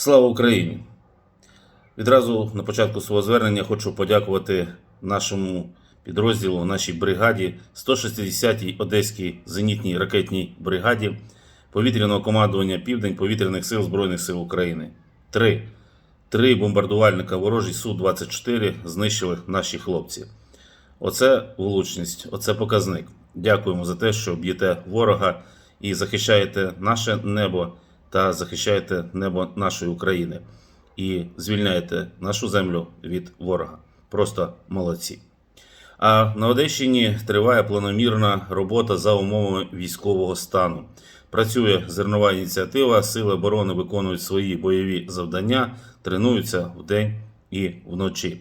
Слава Україні! Відразу на початку свого звернення хочу подякувати нашому підрозділу, нашій бригаді, 160-й Одеській зенітній ракетній бригаді повітряного командування Південь повітряних сил Збройних сил України. Три. Три бомбардувальника ворожі Су-24 знищили наші хлопці. Оце влучність, оце показник. Дякуємо за те, що б'єте ворога і захищаєте наше небо та захищаєте небо нашої України і звільняєте нашу землю від ворога. Просто молодці. А на Одещині триває планомірна робота за умовами військового стану. Працює зернова ініціатива, сили оборони виконують свої бойові завдання, тренуються вдень і вночі.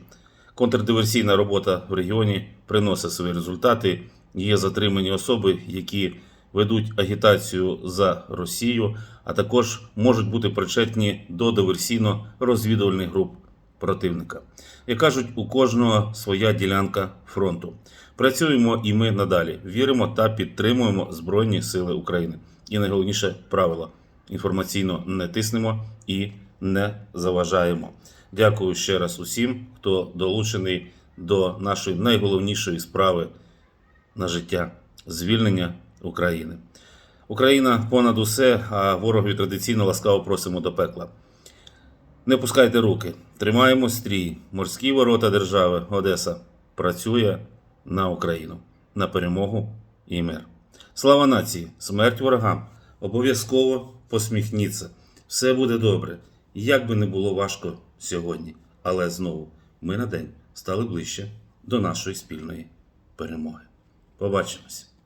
Контрдиверсійна робота в регіоні приносить свої результати. Є затримані особи, які ведуть агітацію за Росію, а також можуть бути причетні до диверсійно-розвідувальних груп противника. Як кажуть, у кожного своя ділянка фронту. Працюємо і ми надалі. Віримо та підтримуємо Збройні Сили України. І найголовніше правило: інформаційно не тиснемо і не заважаємо. Дякую ще раз усім, хто долучений до нашої найголовнішої справи на життя звільнення України. Україна понад усе, а ворогові традиційно ласкаво просимо до пекла. Не пускайте руки, тримаємо стрій. Морські ворота держави Одеса працює на Україну, на перемогу і мир. Слава нації, смерть ворогам! Обов'язково посміхніться. Все буде добре, як би не було важко сьогодні. Але знову ми на день стали ближче до нашої спільної перемоги. Побачимось!